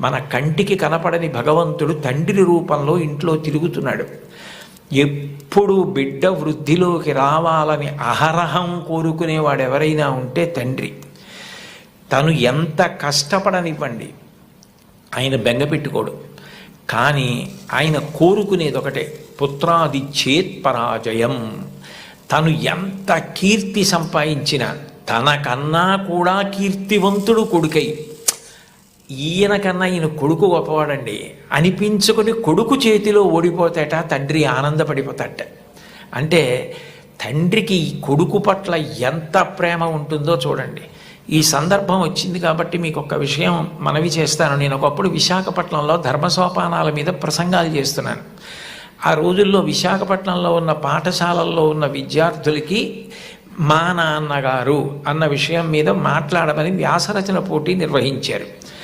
మన కంటికి కనపడని భగవంతుడు తండ్రి రూపంలో ఇంట్లో తిరుగుతున్నాడు. ఎప్పుడు బిడ్డ వృద్ధిలోకి రావాలని అహరహం కోరుకునేవాడు ఎవరైనా ఉంటే తండ్రి. తను ఎంత కష్టపడనివ్వండి ఆయన బెంగ పెట్టుకోడు. కానీ ఆయన కోరుకునేది ఒకటే పుత్రాది చేత్ పరాజయం. తను ఎంత కీర్తి సంపాదించినా తనకన్నా కూడా కీర్తివంతుడు కొడుకై ఈయన కన్నా ఈయన కొడుకు గొప్పవాడండి. అనిపించుకొని కొడుకు చేతిలో ఓడిపోతాట తండ్రి ఆనందపడిపోతాట అంటే తండ్రికి ఈ కొడుకు పట్ల ఎంత ప్రేమ ఉంటుందో చూడండి. ఈ సందర్భం వచ్చింది కాబట్టి మీకు ఒక విషయం మనవి చేస్తాను. నేను ఒకప్పుడు విశాఖపట్నంలో ధర్మసోపానాల మీద ప్రసంగాలు చేస్తున్నాను. ఆ రోజుల్లో విశాఖపట్నంలో ఉన్న పాఠశాలల్లో ఉన్న విద్యార్థులకి మా నాన్నగారు అన్న విషయం మీద మాట్లాడమని వ్యాసరచన పోటీ నిర్వహించారు.